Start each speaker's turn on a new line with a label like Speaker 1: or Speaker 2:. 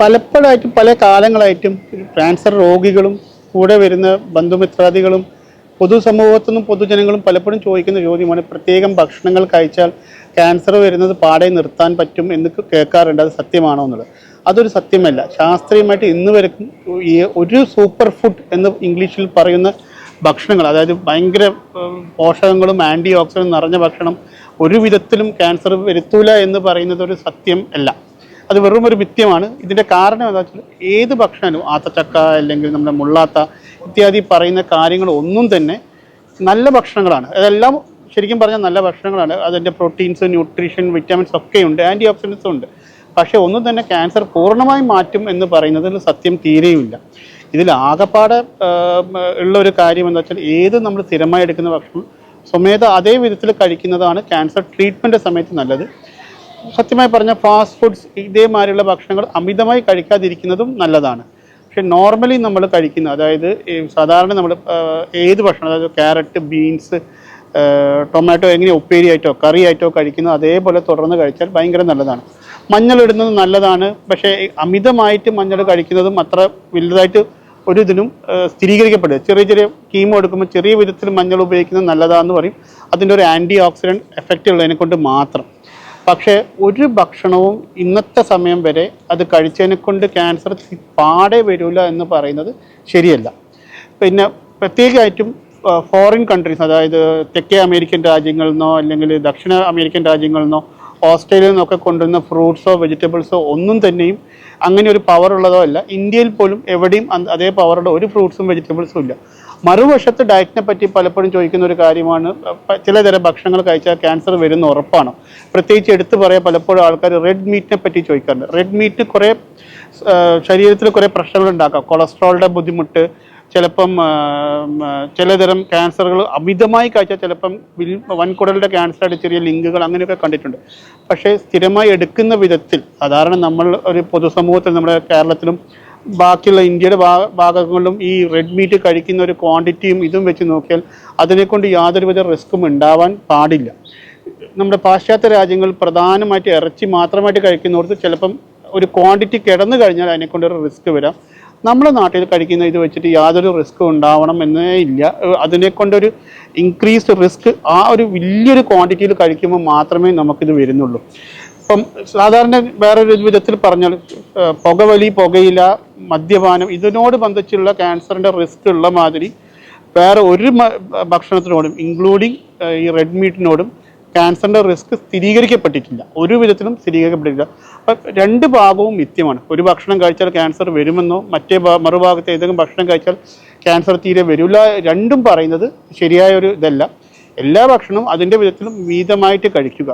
Speaker 1: പലപ്പോഴായിട്ടും പല കാലങ്ങളായിട്ടും ക്യാൻസർ രോഗികളും കൂടെ വരുന്ന ബന്ധുമിത്രാദികളും പൊതുസമൂഹത്തു നിന്നും പൊതുജനങ്ങളും പലപ്പോഴും ചോദിക്കുന്ന ചോദ്യമാണ് പ്രത്യേകം ഭക്ഷണങ്ങൾ കഴിച്ചാൽ ക്യാൻസർ വരുന്നത് പാടെ നിർത്താൻ പറ്റും എന്ന് കേൾക്കാറുണ്ട്. അത് സത്യമാണോ എന്നുള്ളത്. അതൊരു സത്യമല്ല. ശാസ്ത്രീയമായിട്ട് ഇന്ന് വരെക്കും ഈ ഒരു സൂപ്പർ ഫുഡ് എന്ന് ഇംഗ്ലീഷിൽ പറയുന്ന ഭക്ഷണങ്ങൾ അതായത് ഭയങ്കര പോഷകങ്ങളും ആന്റി ഓക്സിഡന്റ് നിറഞ്ഞ ഭക്ഷണം ഒരു വിധത്തിലും ക്യാൻസർ വരുത്തൂല എന്ന് പറയുന്നത് ഒരു സത്യം അല്ല. അത് വെറും ഒരു മിഥ്യമാണ്. ഇതിന്റെ കാരണം എന്താ വെച്ചാൽ ഏത് ഭക്ഷണവും ആത്തച്ചക്ക അല്ലെങ്കിൽ നമ്മുടെ മുള്ളാത്ത ഇത്യാദി പറയുന്ന കാര്യങ്ങളൊന്നും തന്നെ നല്ല ഭക്ഷണങ്ങളാണ്. അതെല്ലാം ശരിക്കും പറഞ്ഞാൽ നല്ല ഭക്ഷണങ്ങളാണ്. അതിന്റെ പ്രോട്ടീൻസ് ന്യൂട്രീഷൻ വിറ്റാമിൻസ് ഒക്കെ ഉണ്ട്. ആന്റി ഓക്സിഡൻസും ഉണ്ട്. പക്ഷേ ഒന്നും തന്നെ ക്യാൻസർ പൂർണമായി മാറ്റും എന്ന് പറയുന്നതിൽ സത്യം തീരെയുമില്ല. ഇതിൽ ആകപ്പാടെ ഉള്ള ഒരു കാര്യം എന്താ വെച്ചാൽ ഏത് നമ്മൾ സ്ഥിരമായി എടുക്കുന്ന ഭക്ഷണം സ്വമേധ അതേ വിധത്തിൽ കഴിക്കുന്നതാണ് ക്യാൻസർ ട്രീറ്റ്മെന്റ് സമയത്ത് നല്ലത്. സത്യമായി പറഞ്ഞ ഫാസ്റ്റ് ഫുഡ്സ് ഇതേമാതിരിയുള്ള ഭക്ഷണങ്ങൾ അമിതമായി കഴിക്കാതിരിക്കുന്നതും നല്ലതാണ്. പക്ഷെ നോർമലി നമ്മൾ കഴിക്കുന്ന അതായത് സാധാരണ നമ്മൾ ഏത് ഭക്ഷണം അതായത് ക്യാരറ്റ് ബീൻസ് ടൊമാറ്റോ എങ്ങനെ ഉപ്പേരി ആയിട്ടോ കറി ആയിട്ടോ കഴിക്കുന്നത് അതേപോലെ തുടർന്ന് കഴിച്ചാൽ ഭയങ്കര നല്ലതാണ്. മഞ്ഞൾ ഇടുന്നത് നല്ലതാണ് പക്ഷേ അമിതമായിട്ട് മഞ്ഞൾ കഴിക്കുന്നതും അത്ര വലുതായിട്ട് ഒരു ഇതിനും സ്ഥിരീകരിക്കപ്പെടുക ചെറിയ ചെറിയ കീമോ എടുക്കുമ്പോൾ ചെറിയ വിധത്തിൽ മഞ്ഞൾ ഉപയോഗിക്കുന്നത് നല്ലതാണെന്ന് പറയും. അതിന്റെ ഒരു ആന്റി ഓക്സിഡന്റ് എഫക്റ്റ് ഉള്ളതിനെ കൊണ്ട് മാത്രം. പക്ഷേ ഒരു ഭക്ഷണവും ഇന്നത്തെ സമയം വരെ അത് കഴിച്ചതിനെ കൊണ്ട് ക്യാൻസർ പാടെ വരില്ല എന്ന് പറയുന്നത് ശരിയല്ല. പിന്നെ പ്രത്യേകമായിട്ടും ഫോറിൻ കൺട്രീസ് അതായത് തെക്കേ അമേരിക്കൻ രാജ്യങ്ങളിൽ നിന്നോ അല്ലെങ്കിൽ ദക്ഷിണ അമേരിക്കൻ രാജ്യങ്ങളിൽ നിന്നോ ഓസ്ട്രേലിയയിൽ നിന്നൊക്കെ കൊണ്ടുവന്ന ഫ്രൂട്ട്സോ വെജിറ്റബിൾസോ ഒന്നും തന്നെയും അങ്ങനെ ഒരു പവർ ഉള്ളതോ അല്ല. ഇന്ത്യയിൽ പോലും എവിടെയും അതേ പവറുള്ള ഒരു ഫ്രൂട്ട്സും വെജിറ്റബിൾസും ഇല്ല. മറുവശത്ത് ഡയറ്റിനെ പറ്റി പലപ്പോഴും ചോദിക്കുന്ന ഒരു കാര്യമാണ് ചിലതരം ഭക്ഷണങ്ങൾ കഴിച്ചാൽ ക്യാൻസർ വരുന്ന ഉറപ്പാണ്. പ്രത്യേകിച്ച് എടുത്തു പറയാൻ പലപ്പോഴും ആൾക്കാർ റെഡ് മീറ്റിനെ പറ്റി ചോദിക്കാറുണ്ട്. റെഡ് മീറ്റ് കുറേ ശരീരത്തിൽ കുറേ പ്രശ്നങ്ങൾ ഉണ്ടാക്കാം. കൊളസ്ട്രോളിന്റെ ബുദ്ധിമുട്ട് ചിലപ്പം ചിലതരം ക്യാൻസറുകൾ അമിതമായി കഴിച്ചാൽ ചിലപ്പം വൻകുടലിന്റെ ക്യാൻസറായിട്ട് ചെറിയ ലിങ്കുകൾ അങ്ങനെയൊക്കെ കണ്ടിട്ടുണ്ട്. പക്ഷേ സ്ഥിരമായി എടുക്കുന്ന വിധത്തിൽ സാധാരണ നമ്മൾ ഒരു പൊതുസമൂഹത്തിൽ നമ്മുടെ കേരളത്തിലും ബാക്കിയുള്ള ഇന്ത്യയുടെ ഭാഗങ്ങളിലും ഈ റെഡ് മീറ്റ് കഴിക്കുന്ന ഒരു ക്വാണ്ടിറ്റിയും ഇതും വെച്ച് നോക്കിയാൽ അതിനെക്കൊണ്ട് യാതൊരുവിധ റിസ്ക്കും ഉണ്ടാവാൻ പാടില്ല. നമ്മുടെ പാശ്ചാത്യ രാജ്യങ്ങൾ പ്രധാനമായിട്ട് ഇറച്ചി മാത്രമായിട്ട് കഴിക്കുന്നവർക്ക് ചിലപ്പം ഒരു ക്വാണ്ടിറ്റി കിടന്നു കഴിഞ്ഞാൽ അതിനെക്കൊണ്ട് ഒരു റിസ്ക് വരാം. നമ്മുടെ നാട്ടിൽ കഴിക്കുന്ന ഇത് വെച്ചിട്ട് യാതൊരു റിസ്ക്കും ഉണ്ടാവണം എന്നേ ഇല്ല. അതിനെക്കൊണ്ടൊരു ഇൻക്രീസ്ഡ് റിസ്ക് ആ ഒരു വലിയൊരു ക്വാണ്ടിറ്റിയിൽ കഴിക്കുമ്പോൾ മാത്രമേ നമുക്കിത് വരുന്നുള്ളൂ. ഇപ്പം സാധാരണ വേറൊരു വിധത്തിൽ പറഞ്ഞാൽ പുകവലി പുകയില മദ്യപാനം ഇതിനോട് ബന്ധിച്ചുള്ള ക്യാൻസറിന്റെ റിസ്ക് ഉള്ള മാതിരി വേറെ ഒരു ഭക്ഷണത്തിനോടും ഇൻക്ലൂഡിങ് ഈ റെഡ് മീറ്റിനോടും ക്യാൻസറിന്റെ റിസ്ക് സ്ഥിരീകരിക്കപ്പെട്ടിട്ടില്ല. ഒരു വിധത്തിലും സ്ഥിരീകരിക്കപ്പെട്ടിട്ടില്ല. അപ്പം രണ്ട് ഭാഗവും മിഥ്യമാണ്. ഒരു ഭക്ഷണം കഴിച്ചാൽ ക്യാൻസർ വരുമെന്നോ മറ്റേ മറുഭാഗത്ത് ഏതെങ്കിലും ഭക്ഷണം കഴിച്ചാൽ ക്യാൻസർ തീരെ വരില്ല. രണ്ടും പറയുന്നത് ശരിയായ ഒരു ഇതല്ല. എല്ലാ ഭക്ഷണവും അതിന്റെ വിധത്തിലും മിതമായിട്ട് കഴിക്കുക.